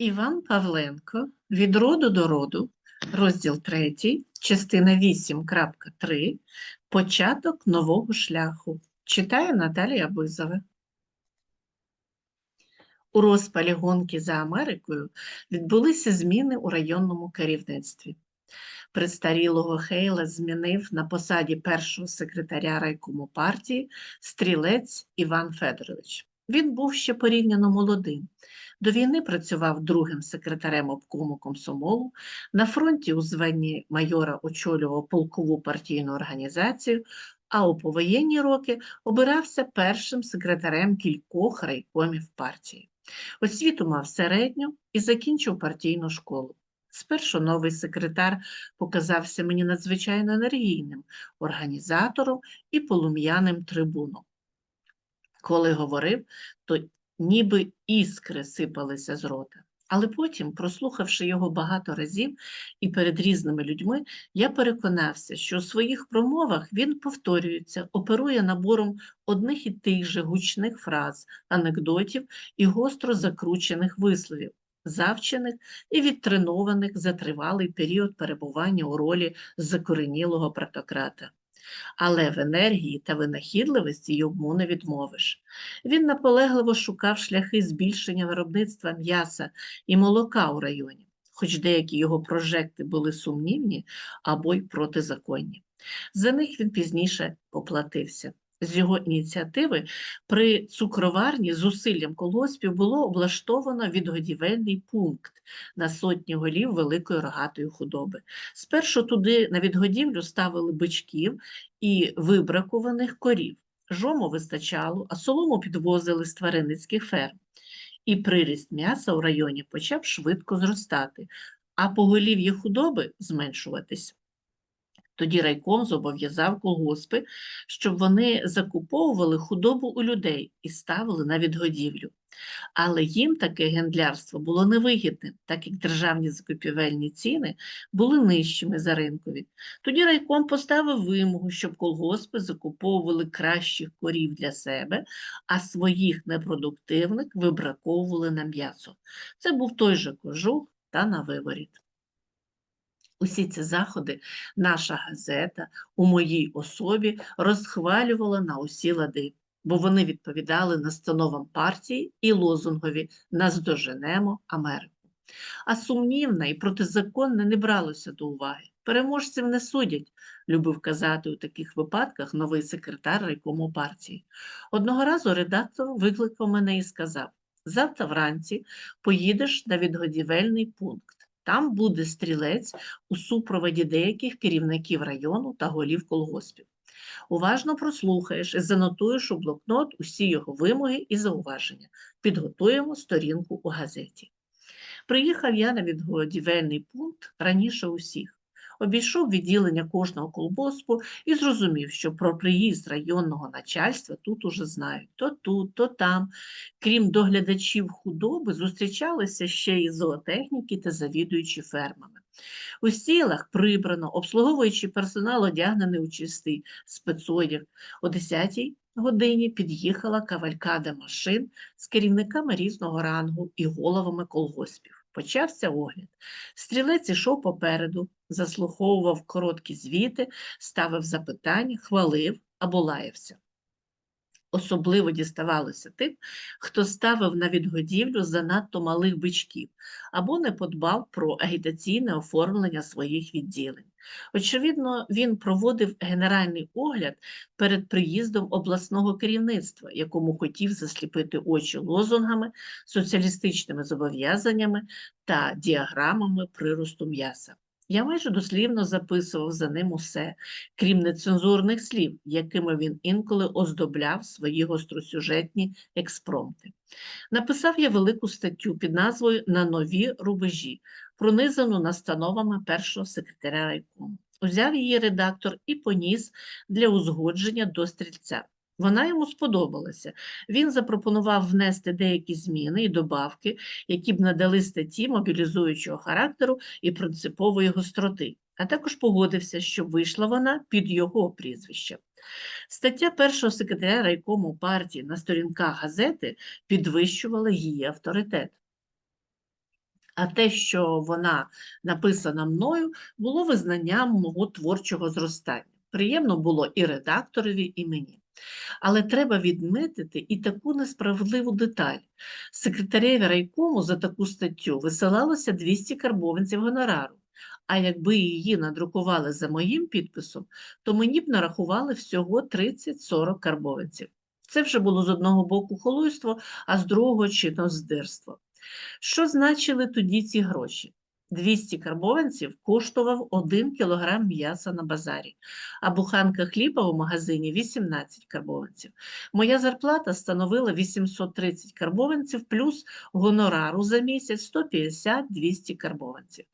Іван Павленко від роду до роду, розділ 3, частина 8.3, початок нового шляху. Читає Наталія Бизова. У розпалі гонки за Америкою відбулися зміни у районному керівництві. Престарілого Хейла змінив на посаді першого секретаря райкому партії стрілець Іван Федорович. Він був ще порівняно молодим. До війни працював другим секретарем обкому комсомолу, на фронті у званні майора очолював полкову партійну організацію, а у повоєнні роки обирався першим секретарем кількох райкомів партії. Освіту мав середню і закінчив партійну школу. Спершу новий секретар показався мені надзвичайно енергійним організатором і полум'яним трибуном. Коли говорив, то ніби іскри сипалися з рота. Але потім, прослухавши його багато разів і перед різними людьми, я переконався, що у своїх промовах він повторюється, оперує набором одних і тих же гучних фраз, анекдотів і гостро закручених висловів, завчених і відтренованих за тривалий період перебування у ролі закоренілого протократа. Але в енергії та винахідливості йому не відмовиш. Він наполегливо шукав шляхи збільшення виробництва м'яса і молока у районі, хоч деякі його прожекти були сумнівні або й протизаконні. За них він пізніше поплатився. З його ініціативи при цукроварні зусиллям колгоспів було облаштовано відгодівельний пункт на сотні голів великої рогатої худоби. Спершу туди на відгодівлю ставили бичків і вибракуваних корів. Жому вистачало, а солому підвозили з тваринницьких ферм. І приріст м'яса у районі почав швидко зростати, а поголів'я худоби зменшуватись. Тоді райком зобов'язав колгоспи, щоб вони закуповували худобу у людей і ставили на відгодівлю. Але їм таке гендлярство було невигідним, так як державні закупівельні ціни були нижчими за ринкові. Тоді райком поставив вимогу, щоб колгоспи закуповували кращих корів для себе, а своїх непродуктивних вибраковували на м'ясо. Це був той же кожух та на виворіт. Усі ці заходи наша газета у моїй особі розхвалювала на усі лади, бо вони відповідали настановам партії і лозунгові «Наздоженемо Америку». А сумнівне і протизаконне не бралося до уваги. Переможців не судять, любив казати у таких випадках новий секретар райкому партії. Одного разу редактор викликав мене і сказав: завтра вранці поїдеш на відгодівельний пункт. Там буде стрілець у супроводі деяких керівників району та голів колгоспів. Уважно прослухаєш і занотуєш у блокнот усі його вимоги і зауваження. Підготуємо сторінку у газеті. Приїхав я на відгодівельний пункт раніше усіх. Обійшов відділення кожного колгоспу і зрозумів, що про приїзд районного начальства тут уже знають то тут, то там. Крім доглядачів худоби, зустрічалися ще і зоотехніки та завідуючі фермами. У сілах прибрано, обслуговуючий персонал одягнений у чистий спецодяг. О 10-й годині під'їхала кавалькада машин з керівниками різного рангу і головами колгоспів. Почався огляд. Стрілець ішов попереду, заслуховував короткі звіти, ставив запитання, хвалив або лаявся. Особливо діставалося тим, хто ставив на відгодівлю занадто малих бичків або не подбав про агітаційне оформлення своїх відділень. Очевидно, він проводив генеральний огляд перед приїздом обласного керівництва, якому хотів засліпити очі лозунгами, соціалістичними зобов'язаннями та діаграмами приросту м'яса. Я майже дослівно записував за ним усе, крім нецензурних слів, якими він інколи оздобляв свої гостросюжетні експромти. Написав я велику статтю під назвою На нові рубежі, пронизану настановами першого секретаря райкому. Узяв її редактор і поніс для узгодження до стрільця. Вона йому сподобалася. Він запропонував внести деякі зміни і добавки, які б надали статті мобілізуючого характеру і принципової гостроти, а також погодився, щоб вийшла вона під його прізвищем. Стаття першого секретаря райкому партії на сторінках газети підвищувала її авторитет. А те, що вона написана мною, було визнанням мого творчого зростання. Приємно було і редакторові, і мені. Але треба відмітити і таку несправедливу деталь. Секретареві райкому за таку статтю висилалося 200 карбованців гонорару. А якби її надрукували за моїм підписом, то мені б нарахували всього 30-40 карбованців. Це вже було з одного боку холуйство, а з другого чиноздирство. Що значили тоді ці гроші? 200 карбованців коштував 1 кілограм м'яса на базарі, а буханка хліба у магазині 18 карбованців. Моя зарплата становила 830 карбованців плюс гонорару за місяць 150-200 карбованців.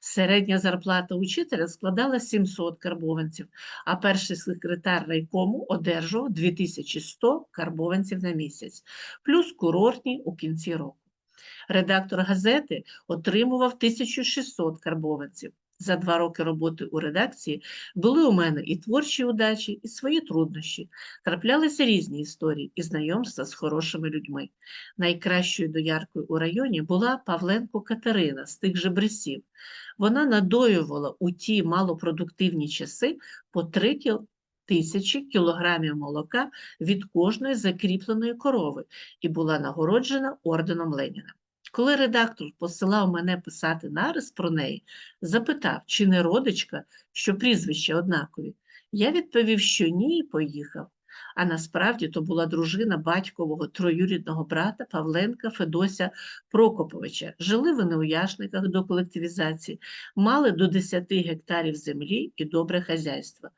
Середня зарплата учителя складала 700 карбованців, а перший секретар райкому одержував 2100 карбованців на місяць, плюс курортні у кінці року. Редактор газети отримував 1600 карбованців. За два роки роботи у редакції були у мене і творчі удачі, і свої труднощі. Траплялися різні історії і знайомства з хорошими людьми. Найкращою дояркою у районі була Павленко Катерина з тих же бресів. Вона надоювала у ті малопродуктивні часи по 3 тисячі кілограмів молока від кожної закріпленої корови і була нагороджена орденом Леніна. Коли редактор посилав мене писати нарис про неї, запитав, чи не родичка, що прізвище однакові. Я відповів, що ні, і поїхав. А насправді то була дружина батькового троюрідного брата Павленка Федося Прокоповича. Жили вони у Яшниках до колективізації, мали до 10 гектарів землі і добре хазяйство.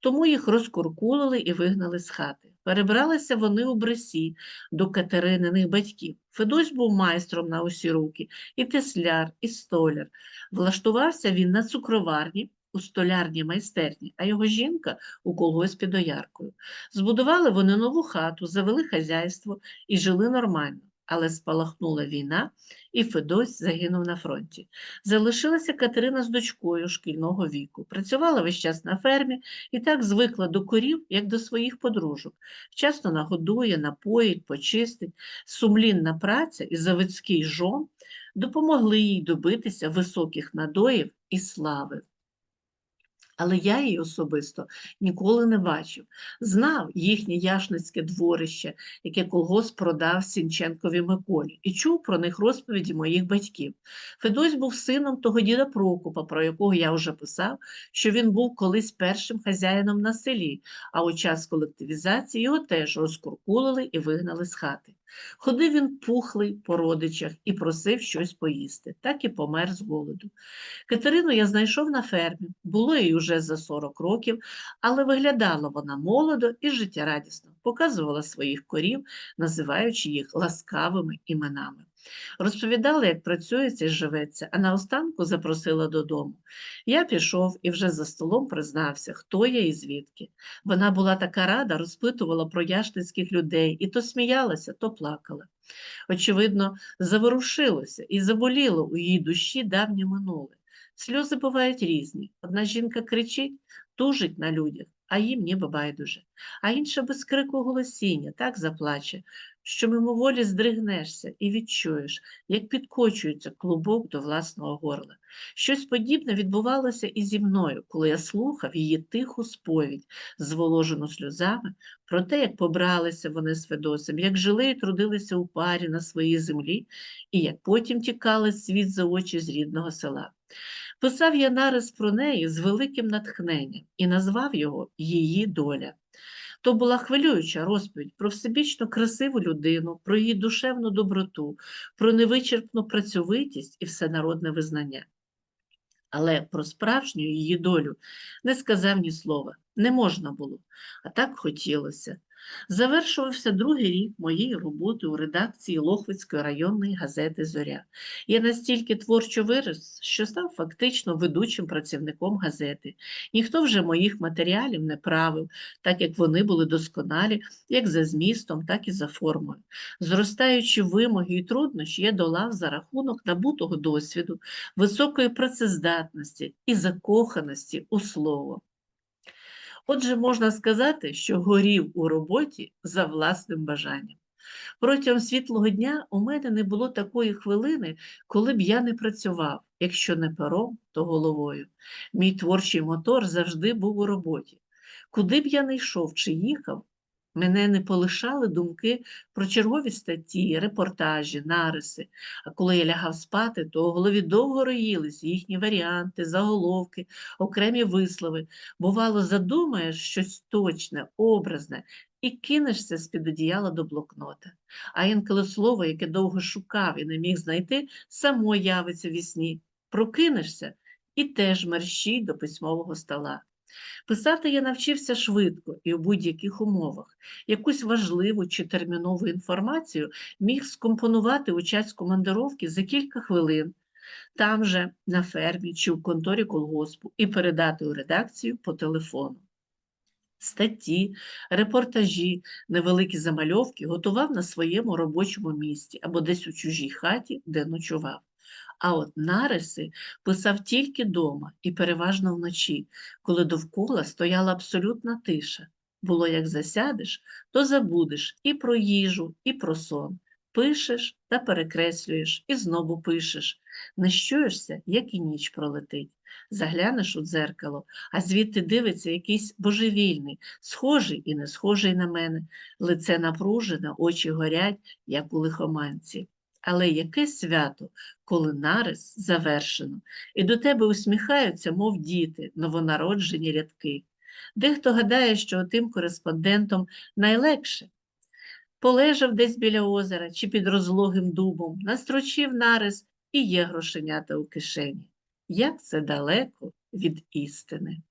Тому їх розкуркулили і вигнали з хати. Перебралися вони у Бресі до Катерининих батьків. Федось був майстром на усі руки, і тесляр, і столяр. Влаштувався він на цукроварні у столярній майстерні, а його жінка у колгоспі дояркою. Збудували вони нову хату, завели хазяйство і жили нормально. Але спалахнула війна, і Федось загинув на фронті. Залишилася Катерина з дочкою шкільного віку. Працювала весь час на фермі і так звикла до корів, як до своїх подружок. Вчасно нагодує, напоїть, почистить. Сумлінна праця і заводський жон допомогли їй добитися високих надоїв і слави. Але я її особисто ніколи не бачив. Знав їхнє яшницьке дворище, яке колгосп продав Сінченкові Миколі, і чув про них розповіді моїх батьків. Федось був сином того діда Прокопа, про якого я вже писав, що він був колись першим хазяїном на селі, а у час колективізації його теж розкуркулили і вигнали з хати. Ходив він пухлий по родичах і просив щось поїсти, так і помер з голоду. Катерину я знайшов на фермі, було їй уже за 40 років, але виглядала вона молодо і життєрадісно, показувала своїх корів, називаючи їх ласкавими іменами. Розповідала, як працюється і живеться, а наостанку запросила додому. Я пішов і вже за столом признався, хто я і звідки. Вона була така рада, розпитувала про яшницьких людей, і то сміялася, то плакала. Очевидно, заворушилося і заболіло у її душі давнє минуле. Сльози бувають різні. Одна жінка кричить, тужить на людях, а їм ніби байдуже, а інша без крику голосіння так заплаче, що мимоволі здригнешся і відчуєш, як підкочується клубок до власного горла. Щось подібне відбувалося і зі мною, коли я слухав її тиху сповідь, зволожену сльозами, про те, як побралися вони з Федосом, як жили і трудилися у парі на своїй землі, і як потім тікали світ за очі з рідного села. Писав я нарис про неї з великим натхненням і назвав його Її доля. То була хвилююча розповідь про всебічно красиву людину, про її душевну доброту, про невичерпну працьовитість і всенародне визнання. Але про справжню її долю не сказав ні слова, не можна було, а так хотілося. Завершувався другий рік моєї роботи у редакції Лохвицької районної газети Зоря. Я настільки творчо вирос, що став фактично ведучим працівником газети. Ніхто вже моїх матеріалів не правив, так як вони були досконалі як за змістом, так і за формою. Зростаючи вимоги і труднощі, я долав за рахунок набутого досвіду, високої працездатності і закоханості у слово. Отже, можна сказати, що горів у роботі за власним бажанням. Протягом світлого дня у мене не було такої хвилини, коли б я не працював, якщо не пером, то головою. Мій творчий мотор завжди був у роботі. Куди б я не йшов чи їхав, мене не полишали думки про чергові статті, репортажі, нариси. А коли я лягав спати, то у голові довго роїлись їхні варіанти, заголовки, окремі вислови. Бувало, задумаєш щось точне, образне, і кинешся з-під одіяла до блокнота. А інколи слово, яке довго шукав і не міг знайти, само явиться ві сні. Прокинешся і теж мерщій до письмового стола. Писати я навчився швидко і у будь-яких умовах. Якусь важливу чи термінову інформацію міг скомпонувати у час командировки за кілька хвилин, там же на фермі чи в конторі колгоспу, і передати у редакцію по телефону. Статті, репортажі, невеликі замальовки готував на своєму робочому місці або десь у чужій хаті, де ночував. А от нариси писав тільки дома і переважно вночі, коли довкола стояла абсолютна тиша. Було як засядеш, то забудеш і про їжу, і про сон. Пишеш та перекреслюєш, і знову пишеш. Не щуєшся, як і ніч пролетить. Заглянеш у дзеркало, а звідти дивиться якийсь божевільний, схожий і не схожий на мене, лице напружене, очі горять, як у лихоманці. Але яке свято, коли нарис завершено, і до тебе усміхаються, мов діти, новонароджені рядки. Дехто гадає, що тим кореспондентом найлегше. Полежав десь біля озера чи під розлогим дубом, настрочив нарис і є грошенята у кишені. Як це далеко від істини.